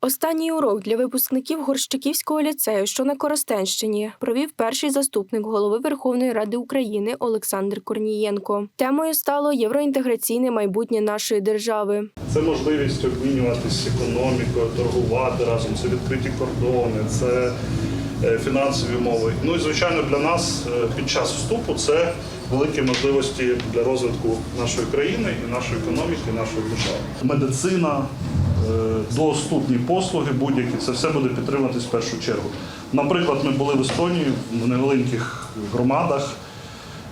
Останній урок для випускників Горщиківського ліцею, що на Коростенщині, провів перший заступник голови Верховної Ради України Олександр Корнієнко. Темою стало євроінтеграційне майбутнє нашої держави. Це можливість обмінюватися економікою, торгувати разом, це відкриті кордони, це е, фінансові мови. Ну і звичайно для нас е, під час вступу це великі можливості для розвитку нашої країни і нашої економіки, і нашої держави. Медицина, доступні послуги будь-які, це все буде підтримуватись в першу чергу. Наприклад, ми були в Естонії в невеликих громадах.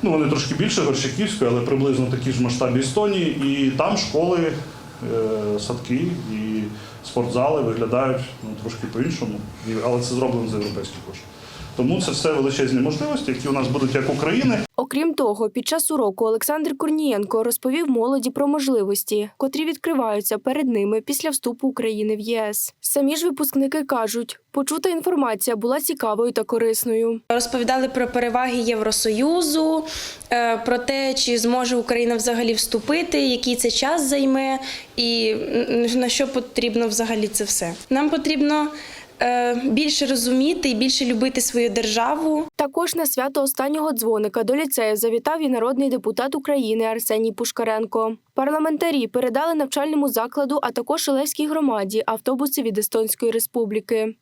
Ну, вони трошки більше Горщиківської, але приблизно такі ж масштабі Естонії. І там школи, е, садки і спортзали виглядають ну, трошки по-іншому, але це зроблено за європейські кошти. Тому це все величезні можливості, які у нас будуть як України, Окрім того, під час уроку Олександр Корнієнко розповів молоді про можливості, котрі відкриваються перед ними після вступу України в ЄС. Самі ж випускники кажуть, почута інформація була цікавою та корисною. Розповідали про переваги Євросоюзу, е, про те, чи зможе Україна взагалі вступити, який це час займе, і на що потрібно взагалі це все. Нам потрібно більше розуміти і більше любити свою державу. Також на свято останнього дзвоника до ліцею завітав і народний депутат України Арсеній Пушкаренко. Парламентарі передали навчальному закладу, а також Олевській громаді автобуси від Естонської республіки.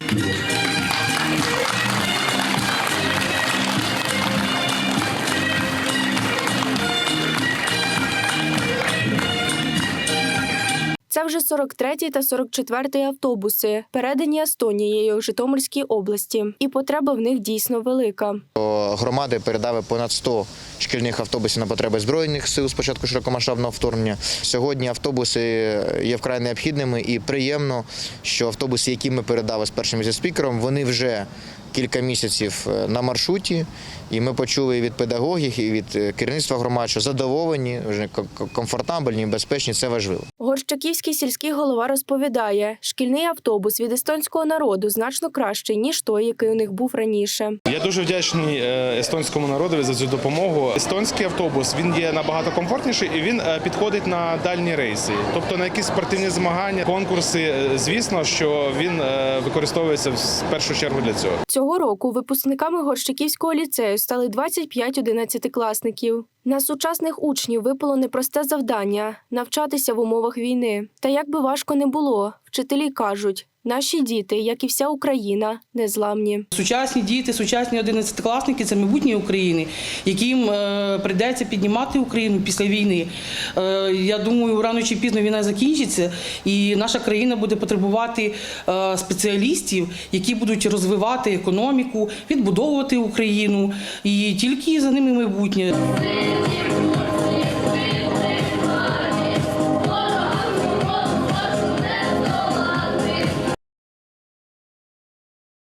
Це вже 43-й та 44-й автобуси, передані Естонією Житомирській області, і потреба в них дійсно велика. Громади передали понад 100 шкільних автобусів на потреби збройних сил з початку широкомасштабного вторгнення. Сьогодні автобуси є вкрай необхідними і приємно, що автобуси, які ми передали з першим зі спікером, вони вже кілька місяців е, на маршруті. І ми почули від педагогів, і від е, керівництва громад, що задоволені, вже комфортабельні, безпечні. Це важливо. Горщаківський сільський голова розповідає, шкільний автобус від естонського народу значно кращий ніж той, який у них був раніше. Я дуже вдячний е, естонському народові за цю допомогу. Естонський автобус він є набагато комфортніший і він підходить на дальні рейси, тобто на якісь спортивні змагання, конкурси. Звісно, що він використовується в першу чергу для цього. Цього року випускниками горщиківського ліцею стали 25 одинадцятикласників. На сучасних учнів випало непросте завдання навчатися в умовах війни. Та як би важко не було, вчителі кажуть, наші діти, як і вся Україна, незламні. Сучасні діти, сучасні одинадцятикласники це майбутнє України, яким е, прийдеться піднімати Україну після війни. Е, я думаю, рано чи пізно війна закінчиться, і наша країна буде потребувати е, спеціалістів, які будуть розвивати економіку, відбудовувати Україну, і тільки за ними майбутнє.